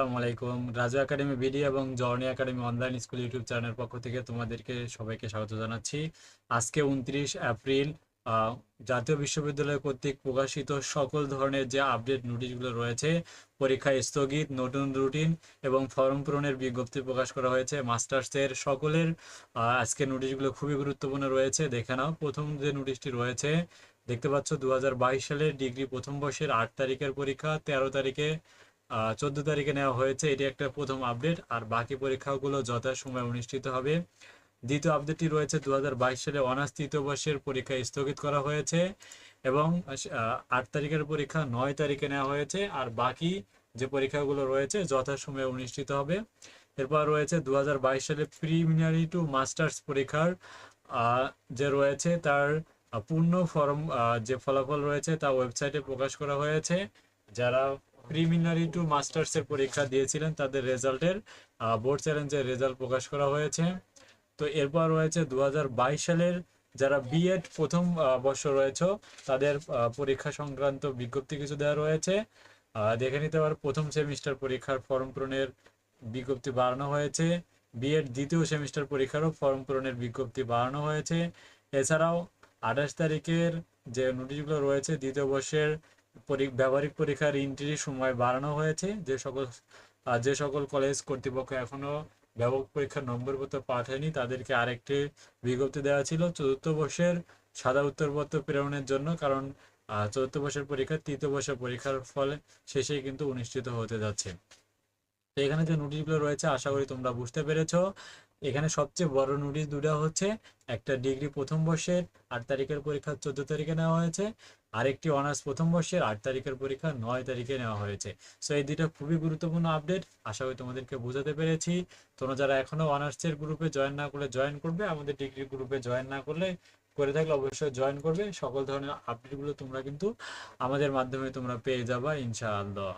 আসসালামু আলাইকুম। Raju academy BD এবং journey academy online school YouTube চ্যানেলের পক্ষ থেকে তোমাদেরকে সবাইকে স্বাগত জানাচ্ছি। আজকে উনত্রিশ এপ্রিল জাতীয় বিশ্ববিদ্যালয় কর্তৃক প্রকাশিত সকল ধরনের যে আপডেট নোটিশগুলো রয়েছে, পরীক্ষা স্থগিত, নতুন রুটিন এবং ফর্ম পূরণের বিজ্ঞপ্তি প্রকাশ করা হয়েছে মাস্টার্সের সকলের আজকে নোটিশগুলো খুবই গুরুত্বপূর্ণ রয়েছে। দেখে নাও, প্রথম যে নোটিশটি রয়েছে, দেখতে পাচ্ছ দু সালের ডিগ্রি প্রথম বর্ষের আট তারিখের পরীক্ষা, তেরো তারিখে চোদ্দ তারিখে নেওয়া হয়েছে। এটি একটা প্রথম আপডেট, আর বাকি পরীক্ষাগুলো যথাসময়ে অনুষ্ঠিত হবে। দ্বিতীয় আপডেটটি রয়েছে দু হাজার বাইশ সালে অনার্স তৃতীয় বর্ষের পরীক্ষা স্থগিত করা হয়েছে এবং আট তারিখের পরীক্ষা নয় তারিখে নেওয়া হয়েছে, আর বাকি যে পরীক্ষাগুলো রয়েছে যথাসময়ে অনুষ্ঠিত হবে। এরপর রয়েছে দু হাজার বাইশ সালে প্রিলিমিনারি টু মাস্টার্স পরীক্ষার যে রয়েছে তার পূর্ণ ফর্ম যে ফলাফল রয়েছে তা ওয়েবসাইটে প্রকাশ করা হয়েছে। যারা প্রিলিমিনারি টু মাস্টার্স এর পরীক্ষা দিয়েছিলেন তাদের রেজাল্টের বোর্ড চ্যালেঞ্জের রেজাল্ট প্রকাশ করা হয়েছে। তো এরপর রয়েছে দু সালের যারা বিএড প্রথম বর্ষ রয়েছে, তাদের পরীক্ষা সংক্রান্ত বিজ্ঞপ্তি কিছু দেওয়া রয়েছে। দেখে নিতে পারো, প্রথম সেমিস্টার পরীক্ষার ফর্ম পূরণের বিজ্ঞপ্তি বাড়ানো হয়েছে। বিএড দ্বিতীয় সেমিস্টার পরীক্ষারও ফর্ম পূরণের বিজ্ঞপ্তি বাড়ানো হয়েছে। এছাড়াও আঠাশ তারিখের যে নোটিশগুলো রয়েছে, দ্বিতীয় বর্ষের ব্যবহারিক পরীক্ষার এন্ট্রির সময় বাড়ানো হয়েছে। যে সকল যে সকল কলেজ কর্তৃপক্ষ এখনও ব্যাপক পরীক্ষার নম্বরপত্র পাঠায়নি, তাদেরকে আরেকটি বিজ্ঞপ্তি দেওয়া ছিল চতুর্থ বর্ষের সাদা উত্তরপত্র প্রেরণের জন্য। কারণ চতুর্থ বর্ষের পরীক্ষা তৃতীয় বর্ষের পরীক্ষার ফলে শেষেই কিন্তু অনুষ্ঠিত হতে যাচ্ছে। এখানে যে নোটিশগুলো রয়েছে, আশা করি তোমরা বুঝতে পেরেছ। এখানে সবচেয়ে বড় নোটিশ দুটা হচ্ছে, একটা ডিগ্রি প্রথম বর্ষের আট তারিখের পরীক্ষা চোদ্দ তারিখে নেওয়া হয়েছে, আরেকটি অনার্স প্রথম বর্ষের আট তারিখের পরীক্ষা নয় তারিখে নেওয়া হয়েছে। সো এই দুইটা খুবই গুরুত্বপূর্ণ আপডেট আশা করি তোমাদেরকে বোঝাতে পেরেছি। তোমরা যারা এখনও অনার্সের গ্রুপে জয়েন না করলে জয়েন করবে, আমাদের ডিগ্রি গ্রুপে জয়েন না করলে, করে থাকলে অবশ্যই জয়েন করবে। সকল ধরনের আপডেটগুলো তোমরা কিন্তু আমাদের মাধ্যমে তোমরা পেয়ে যাবা, ইনশাআল্লাহ।